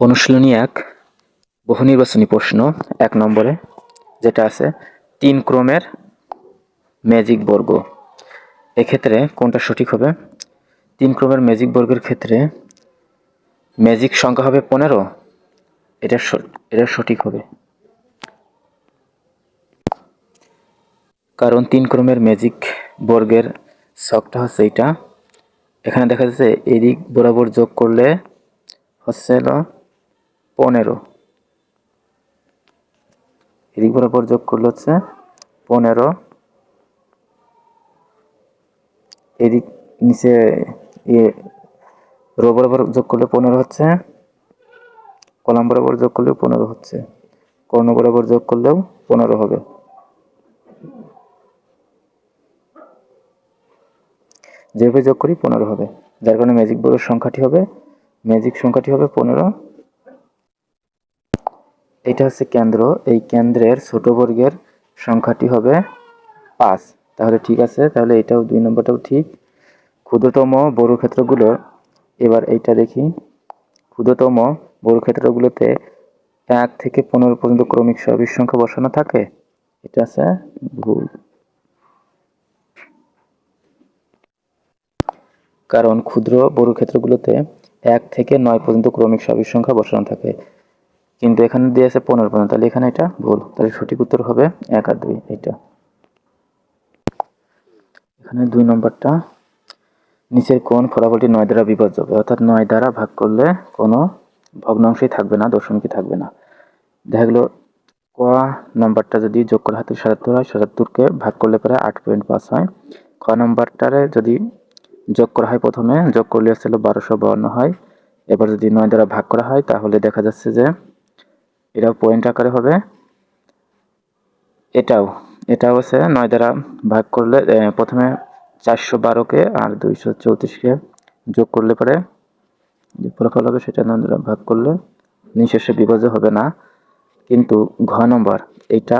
অনুশীলনী এক, বহু নির্বাচনী প্রশ্ন এক নম্বরে, যেটা আছে তিন ক্রমের ম্যাজিক বর্গ। এক্ষেত্রে কোনটা সঠিক হবে? তিন ক্রমের ম্যাজিক বর্গের ক্ষেত্রে ম্যাজিক সংখ্যা হবে পনেরো। এটা এটা সঠিক হবে। কারণ তিন ক্রমের ম্যাজিক বর্গের ছকটা হচ্ছে এইটা। এখানে দেখা যাচ্ছে এদিক বরাবর যোগ করলে হচ্ছে পনেরো। এদিক বরাবর যোগ করলে হচ্ছে পনেরো। এদিক নিচে ইয়ে রো বরাবর যোগ করলে পনেরো হচ্ছে, কলাম বরাবর যোগ করলেও পনেরো হচ্ছে, কর্ণ বরাবর যোগ করলেও পনেরো হবে। যেভাবে যোগ করি পনেরো হবে, যার কারণে ম্যাজিক বর্গের সংখ্যাটি হবে ম্যাজিক সংখ্যাটি হবে পনেরো এটা হচ্ছে কেন্দ্র। এই কেন্দ্রের ছোট বর্গের সংখ্যাটি হবে পাঁচ। তাহলে ঠিক আছে, তাহলে এটাও দুই নম্বরটাও ঠিক। ক্ষুদ্রতম বর্গক্ষেত্রগুলো এবার এইটা দেখি। ক্ষুদ্রতম বর্গক্ষেত্রগুলোতে এক থেকে পনেরো পর্যন্ত ক্রমিক সহবিক সংখ্যা বসানো থাকে। এটা আছে ভুল। কারণ ক্ষুদ্র বর্গক্ষেত্রগুলোতে এক থেকে নয় পর্যন্ত ক্রমিক সহবিক সংখ্যা বসানো থাকে। কিন্তু এখানে দিয়ে আছে পনেরো পর্যন্ত। তাহলে এখানে এটা ভুল। তাহলে সঠিক উত্তর হবে এক আর দুই, এইটা। এখানে দুই নম্বরটা। নিচের কোন ফলাফলটি নয় দ্বারা বিভাজ্য হবে অর্থাৎ নয় দ্বারা ভাগ করলে কোনো ভগ্নাংশই থাকবে না দশমিকই থাকবে না। দেখা গেলো, ক নম্বরটা যদি যোগ করা হাতে সাতাত্তর হয়, সাতাত্তরকে ভাগ করলে পরে আট পয়েন্ট পাঁচ হয়। খ নম্বরটারে যদি যোগ করা হয় প্রথমে, যোগ করলে হচ্ছে বারোশো বাউন্ন হয়। এবার যদি নয় দ্বারা ভাগ করা হয়, তাহলে দেখা যাচ্ছে যে এটা পয়েন্ট আকারে হবে। এটাও এটাও হচ্ছে নয় দ্বারা ভাগ করলে প্রথমে চারশো বারোকে আর দুইশো চৌত্রিশকে যোগ করলে পরে যে ফলাফল হবে সেটা নয় দ্বারা ভাগ করলে নিঃশেষে বিভাজ্য হবে না। কিন্তু ঘ নম্বর, এটা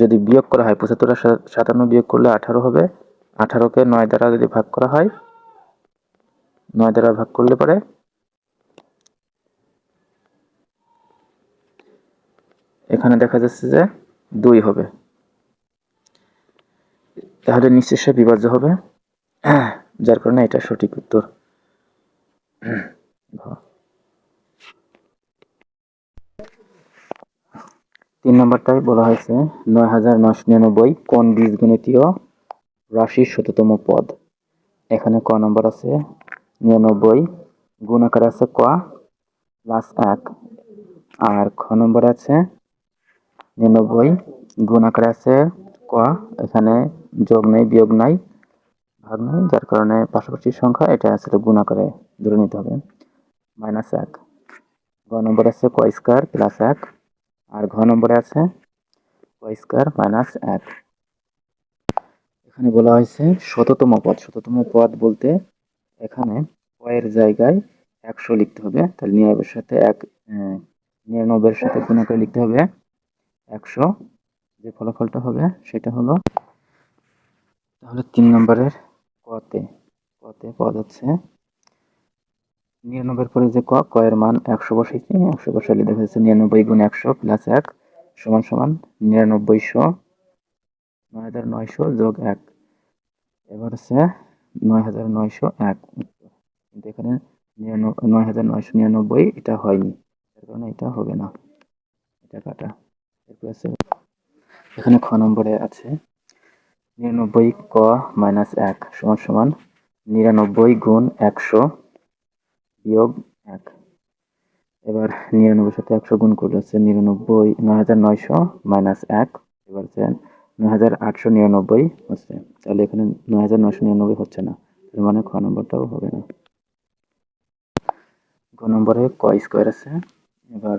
যদি বিয়োগ করা হয়, পঁচাত্তর সাতান্ন বিয়োগ করলে আঠারো হবে। আঠারোকে নয় দ্বারা যদি ভাগ করা হয়, নয় দ্বারা ভাগ করলে পরে এখানে দেখা যাচ্ছে যে দুই হবে। তাহলে নিঃশেষে বিভাজ্য হবে। যার কারণে এটা সঠিক উত্তর। তিন নম্বরটাই বলা হয়েছে, নয় হাজার নয়শো নিরানব্বই কোন বীজগণিতীয় রাশির শততম পদ? এখানে ক নম্বর আছে, নিরানব্বই গুণ আকারে আছে ক প্লাস এক। আর খ নম্বর আছে নিরানব্বই গুণ আকারে আছে ক, এখানে যোগ নেই, বিয়োগ নাই, ভাগ নাই, যার কারণে পাশাপাশি সংখ্যা, এটা আসলে গুণ আকারে ধরে নিতে হবে। মাইনাস এক। গ নম্বর আছে ক স্কোয়ার প্লাস এক। আর ঘ নম্বরে আছে ক স্কোয়ার মাইনাস এক। এখানে বলা হয়েছে শততম পদ। শততম পদ বলতে এখানে কয়ের জায়গায় একশো লিখতে হবে। তাহলে নিরানব্বইয়ের সাথে এক নিরানব্বইয়ের সাথে গুণ করে লিখতে হবে। একশো। যে ফলাফলটা হবে সেটা হলো, তাহলে তিন নম্বরের কতে কতে পদ হচ্ছে নিরানব্বই পরে যে ক কয়ের মান একশো বসাইছি, একশো বসাইলে দেখা যাচ্ছে নিরানব্বই গুণ একশো প্লাস এক সমান সমান নিরানব্বইশো, নয় হাজার নয়শো যোগ এক। এবার হচ্ছে নয় হাজার নয়শো এক। কিন্তু এখানে নয় হাজার নয়শো নিরানব্বই এটা হয়নি। তার কারণে এটা হবে না। এটা কাটা। এখানে খ নম্বরে আছে, নিরানব্বই ক মাইনাস এক সমান সমান নিরানব্বই গুণ একশো বিয়োগ এক। এবার নিরানব্বই সাথে একশো গুণ করলে হচ্ছে নিরানব্বই নয় হাজার নয়শো মাইনাস এক, এবার হচ্ছে নয় হাজার আটশো নিরানব্বই হচ্ছে। তাহলে এখানে নয় হাজার নয়শো নিরানব্বই হচ্ছে না, তার মানে খ নম্বরটাও হবে না। গ নম্বরে ক স্কোয়ার আছে, এবার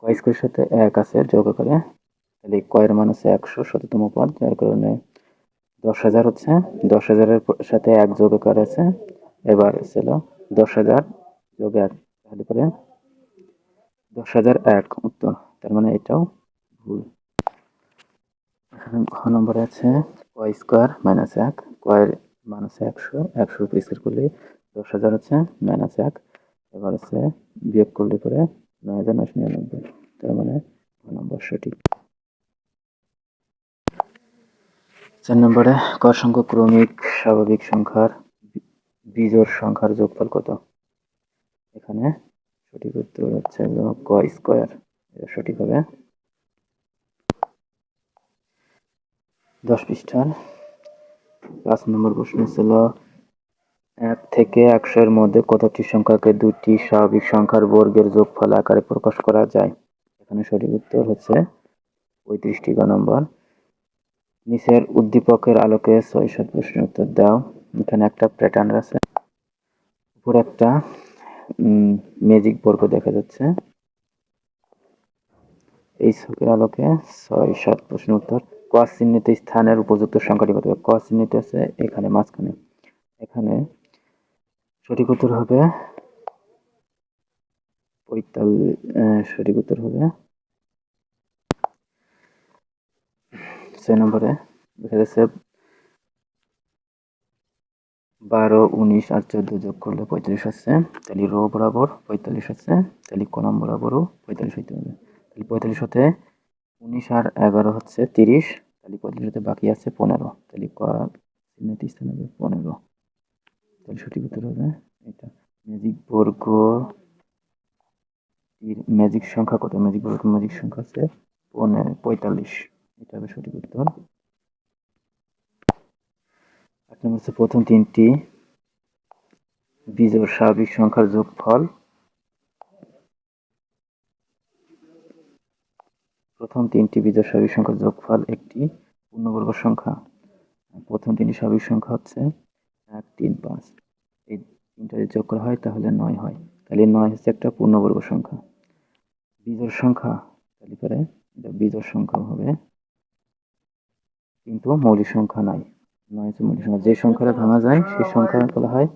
ক স্কোয়ারের সাথে এক আছে, যোগ করে তাহলে কয়ের মান হচ্ছে একশো শততম পদ, যার কারণে দশ হাজার হচ্ছে। দশ হাজারের সাথে এক যোগ করে আছে। এবার ছিল দশ হাজার যোগ এক, তাহলে পরে দশ হাজার এক, উত্তর। তার মানে এটাও ভুল। ঘ নম্বরে আছে, কয় স্কোয়ার মাইনাস এক। কয়ের মান হচ্ছে একশো। একশো স্কোয়ার করলে দশ হাজার হচ্ছে মাইনাস এক। এবার হচ্ছে বিয়োগ করলে পরে নয় হাজার নয়শো নিরানব্বই। তার মানে নম্বর সঠিক। চার নম্বরে, ক সংখ্যক ক্রমিক স্বাভাবিক সংখ্যার বিজোড় সংখ্যার যোগফল কত? এখানে সঠিক উত্তর হচ্ছে ক স্কোয়ার। এটা সঠিক হবে। দশ পৃষ্ঠার পাঁচ নম্বর প্রশ্ন ছিল এক থেকে একশো এর মধ্যে কতটি সংখ্যাকে দুটি স্বাভাবিক সংখ্যার বর্গের যোগফল আকারে প্রকাশ করা যায়? এখানে সঠিক উত্তর হচ্ছে পঁয়ত্রিশটি গ নম্বর। নিচের উদ্দীপকের আলোকে ছয় সাত প্রশ্নের উত্তর দাও। এখানে একটা প্যাটার্ন আছে। উপরে একটা ম্যাজিক বর্গ দেখা যাচ্ছে। এই ছকের আলোকে ছয় সাত প্রশ্নের উত্তর। ক স্থানের উপযুক্ত সংখ্যাটি কত? ক চিহ্নিত আছে এখানে মাঝখানে। এখানে সঠিক উত্তর হবে পঁয়তাল্লিশ সঠিক উত্তর হবে ছয় নম্বরে দেখা যাচ্ছে বারো, উনিশ আর চোদ্দ যোগ করলে পঁয়তাল্লিশ হচ্ছে। তাহলে রো বরাবর পঁয়তাল্লিশ হচ্ছে। তাহলে কলম বরাবরও পঁয়তাল্লিশ হইতে হবে। তাহলে পঁয়তাল্লিশ হতে উনিশ আর এগারো হচ্ছে তিরিশ। তাহলে পঁয়তাল্লিশ হতে বাকি আছে পনেরো। তাহলে ক চিহ্নিত স্থান হবে পনেরো। সঠিক উত্তর হবে এটা ম্যাজিক বর্গ ম্যাজিক সংখ্যা কত? ম্যাজিক বর্গ ম্যাজিক সংখ্যা পনেরো পঁয়তাল্লিশ। এটা হবে সঠিক উত্তর। আট নম্বর হচ্ছে প্রথম তিনটি বিজোড় স্বাভাবিক সংখ্যার যোগফল। প্রথম তিনটি বিজোড় স্বাভাবিক সংখ্যার যোগফল একটি পূর্ণবর্গ সংখ্যা। প্রথম তিনটি স্বাভাবিক সংখ্যা হচ্ছে এক, তিন, পাঁচ। এই তিনটা যদি যোগ করা হয়, তাহলে নয় হয়। তাহলে নয় হচ্ছে একটা পূর্ণবর্গ সংখ্যা। বিজোড় সংখ্যা, তাহলে পরে বিজোড় সংখ্যা হবে। কিন্তু মৌলিক সংখ্যা নাই। নয় হচ্ছে মৌলিক সংখ্যা। যে সংখ্যাটা ভাঙা যায়, সেই সংখ্যা বলা হয়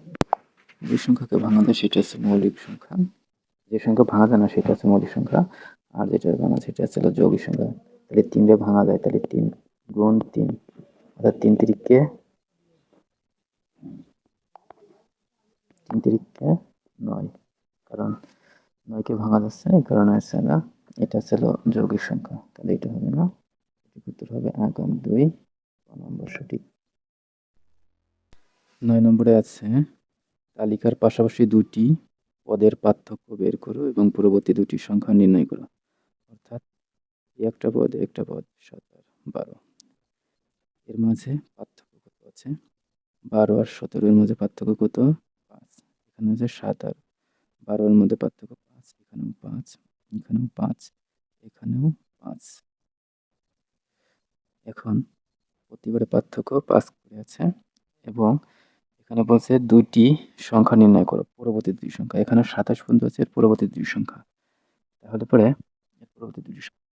যে সংখ্যাকে ভাঙা যায়, সেটা হচ্ছে মৌলিক সংখ্যা। যে সংখ্যা ভাঙা যায় না, সেটা হচ্ছে মৌলিক সংখ্যা। আর যেটা ভাঙা সেটা হচ্ছে যৌগিক সংখ্যা। তাহলে তিনটে ভাঙা যায়, তাহলে তিন গুণ তিন। অর্থাৎ তিন তিরিককে তিন তিরিককে নয়। কারণ নয়কে ভাঙা যাচ্ছে, এই কারণে হচ্ছে না এটা ছিল যৌগিক সংখ্যা। তাহলে এটা হবে না। উত্তর হবে আগাম দুই নম্বর সঠিক। নয় নম্বরে আছে, তালিকার পাশাপাশি দুটি পদের পার্থক্য বের করো এবং পরবর্তী দুটি সংখ্যা নির্ণয় করো। অর্থাৎ একটা পদ একটা পদ, সাত আর বারো। এর মাঝে পার্থক্য কত আছে? বারো আর সতেরো, এর মধ্যে পার্থক্য কত? এখানে আছে সাত আর বারো এর মধ্যে পার্থক্য পাঁচ, এখানেও পাঁচ এখানেও পাঁচ এখানেও পাঁচ। এখন প্রতিবারে পার্থক্য পাঁচ করে আছে এবং এখানে বলছে দুইটি সংখ্যা নির্ণয় করো, পরবর্তী দুই সংখ্যা। এখানে সাতাশ পর্যন্ত আছে, এর পরবর্তী দুই সংখ্যা। তাহলে পরে এর পরবর্তী দুই সংখ্যা।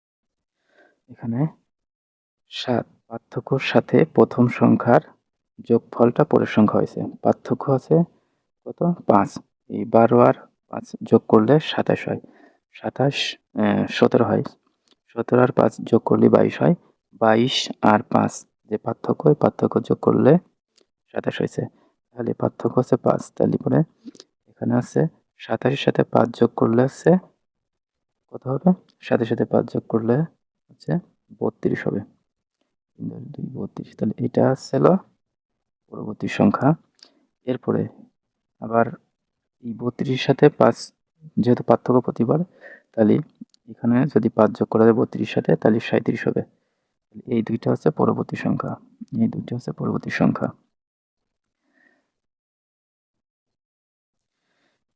এখানে সাত, পার্থক্যর সাথে প্রথম সংখ্যার যোগফলটা পরের সংখ্যা হয়েছে। পার্থক্য আছে কত? পাঁচ। এই বারো আর পাঁচ যোগ করলে সাতাশ হয়। সাতাশ সতেরো হয়। সতেরো আর পাঁচ যোগ করলে বাইশ হয়। বাইশ আর পাঁচ, যে পার্থক্য ওই পার্থক্য যোগ করলে সাতাশ হয়েছে। তাহলে পার্থক্য হচ্ছে পাঁচ। তাহলে পরে এখানে আছে সাতাশের সাথে পাঁচ যোগ করলে হচ্ছে কত হবে? সাথে সাথে পাঁচ যোগ করলে হচ্ছে বত্রিশ হবে। দুই, বত্রিশ। তাহলে এটা ছিল পরবর্তী সংখ্যা। এরপরে আবার এই বত্রিশের সাথে পাঁচ, যেহেতু পার্থক্য প্রতিবার, তাহলে এখানে যদি পাঁচ যোগ করা যায় বত্রিশ সাথে, তাহলে সাঁত্রিশ হবে। এই দুইটা হচ্ছে পরবর্তী সংখ্যা। এই দুইটা হচ্ছে পরবর্তী সংখ্যা।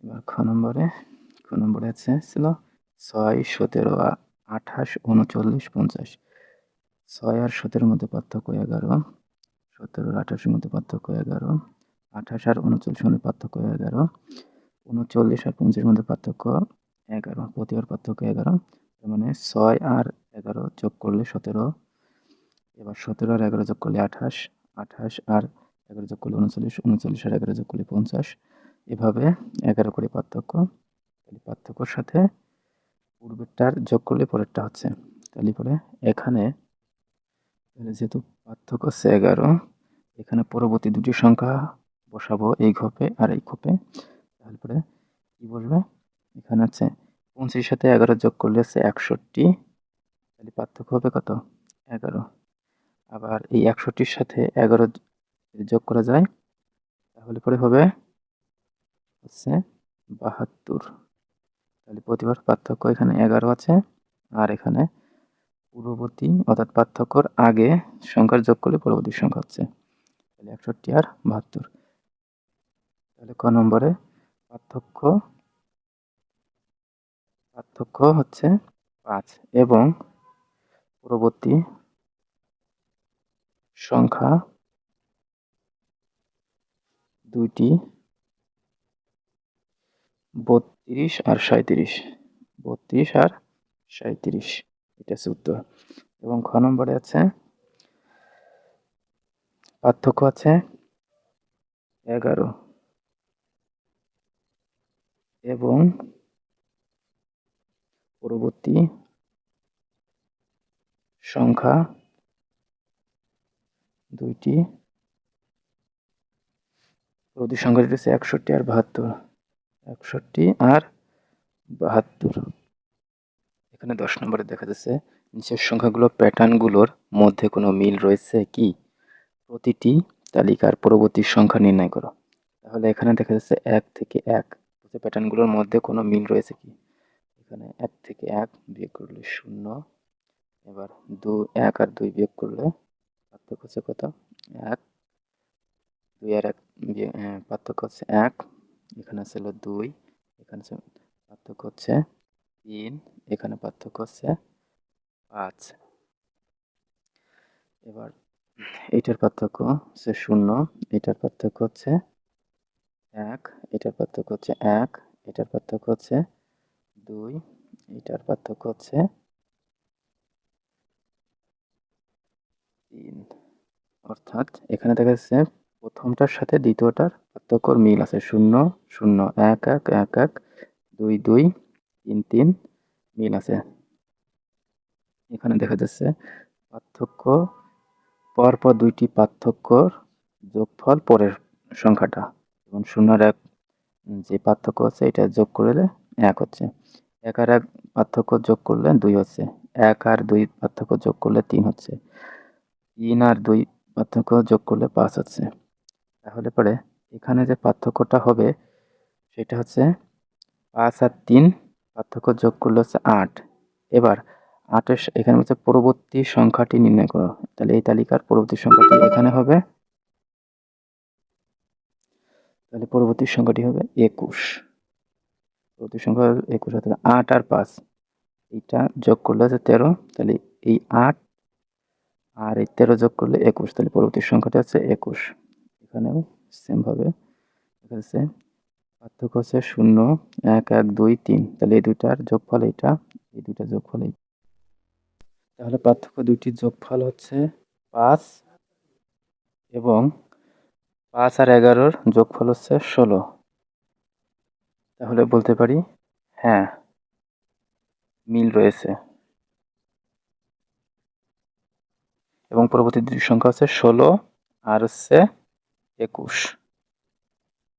এবার খ নম্বরে খ নম্বরে আছে ছিল ছয়, সতেরো আঠাশ, উনচল্লিশ, পঞ্চাশ। ছয় আর সতেরোর মধ্যে পার্থক্য এগারো সতেরো আঠাশের মধ্যে পার্থক্য এগারো। আঠাশ আর উনচল্লিশ মধ্যে পার্থক্য এগারো। উনচল্লিশ আর পঞ্চাশের মধ্যে পার্থক্য এগারো, প্রতিবার পার্থক্য এগারো। তার মানে ছয় আর এগারো যোগ করলে সতেরো। এবার সতেরো আর এগারো যোগ করলে আঠাশ আঠাশ আর এগারো যোগ করলে উনচল্লিশ উনচল্লিশ আর এগারো যোগ করলে পঞ্চাশ। এভাবে এগারো করে পার্থক্য। তাহলে পার্থক্যর সাথে পূর্বেরটার যোগ করলে পরেরটা হচ্ছে। তাহলে পরে এখানে যেহেতু পার্থক্য হচ্ছে এগারো, এখানে পরবর্তী দুটি সংখ্যা বসাবো এই ঘপে আর এই খোপে তাহলে পরে কি বসবে? এখানে হচ্ছে পঁচিশের সাথে এগারো যোগ করলে হচ্ছে একষট্টি। তাহলে পার্থক্য হবে কত? এগারো। আবার এই একষট্টির সাথে এগারো যোগ করা যায়, তাহলে পরে হবে হচ্ছে বাহাত্তর। তাহলে প্রতিবার পার্থক্য এখানে এগারো আছে আর এখানে পূর্ববর্তী অর্থাৎ পার্থক্যর আগে সংখ্যার যোগ করলে পরবর্তী সংখ্যা হচ্ছে। তাহলে একষট্টি আর বাহাত্তর। তাহলে ক নম্বরে? পার্থক্য পার্থক্য হচ্ছে পাঁচ এবং পরবর্তী সংখ্যা দুইটি বত্রিশ আর সাঁত্রিশ বত্রিশ আর সাঁত্রিশ এটা উত্তর। এবং খ নম্বরে আছে, পার্থক্য আছে এগারো। এবং পরবর্তী সংখ্যা দুইটি। পরবর্তী সংখ্যাটি হচ্ছে একষট্টি আর বাহাত্তর। একষট্টি আর বাহাত্তর। এখানে দশ নম্বরে দেখা যাচ্ছে, নিচের সংখ্যাগুলো প্যাটার্নগুলোর মধ্যে কোনো মিল রয়েছে কি? প্রতিটি তালিকার পরবর্তী সংখ্যা নির্ণয় করো। তাহলে এখানে দেখা যাচ্ছে এক থেকে এক। প্যাটার্নগুলোর মধ্যে কোনো মিল রয়েছে কি? এখানে এক থেকে এক বিয়োগ করলে শূন্য, এবার দু, এক আর দুই বিয়োগ করলে পার্থক্য হচ্ছে কত? এক। দুই আর এক পার্থক্য হচ্ছে এক, এখানে ছিল দুই, এখানে পার্থক্য হচ্ছে তিন, এখানে পার্থক্য হচ্ছে পাঁচ। এবার এটার পার্থক্য হচ্ছে শূন্য, এটার পার্থক্য হচ্ছে এক, এটার পার্থক্য হচ্ছে এক, এটার পার্থক্য হচ্ছে দুই, এটার পার্থক্য হচ্ছে তিন। অর্থাৎ এখানে দেখা যাচ্ছে প্রথমটার সাথে দ্বিতীয়টার পার্থক্যর মিল আছে। শূন্য শূন্য, এক এক এক এক, দুই দুই, তিন তিন মিল আছে। এখানে দেখা যাচ্ছে পার্থক্য, পরপর দুইটি পার্থক্যর যোগফল পরের সংখ্যাটা। এবং শূন্যর এক যে পার্থক্য আছে এটা যোগ করলে এক হচ্ছে। এক আর এক পার্থক্য যোগ করলে দুই হচ্ছে। এক আর দুই পার্থক্য যোগ করলে তিন হচ্ছে। তিন আর দুই পার্থক্য যোগ করলে পাঁচ হচ্ছে। তাহলে পরে এখানে যে পার্থক্যটা হবে, সেটা হচ্ছে পাঁচ আর তিন পার্থক্য যোগ করলে হচ্ছে আট। এবার আটের এখানে হচ্ছে পরবর্তী সংখ্যাটি নির্ণয় করো। তাহলে এই তালিকার পরবর্তী সংখ্যাটি এখানে হবে। তাহলে পরবর্তী সংখ্যাটি হবে একুশ। পরবর্তী সংখ্যা একুশ অর্থাৎ আট আর পাঁচ। এইটা যোগ করলে হচ্ছে তেরো, তাহলে এই আট আর এই তেরো যোগ করলে একুশ, তাহলে পরবর্তী সংখ্যাটা হচ্ছে একুশ। এখানেও সেমভাবে দেখা যাচ্ছে পার্থক্য হচ্ছে শূন্য, এক এক, দুই, তিন। তাহলে এই দুইটার যোগফল এইটা, এই দুইটা যোগফল এই তাহলে পার্থক্য দুইটির যোগফল হচ্ছে পাঁচ এবং পাঁচ আর এগারোর যোগফল হচ্ছে ষোলো। তাহলে বলতে পারি হ্যাঁ মিল রয়েছে। এবং পরবর্তী দুটি সংখ্যা হচ্ছে ষোলো আর হচ্ছে একুশ।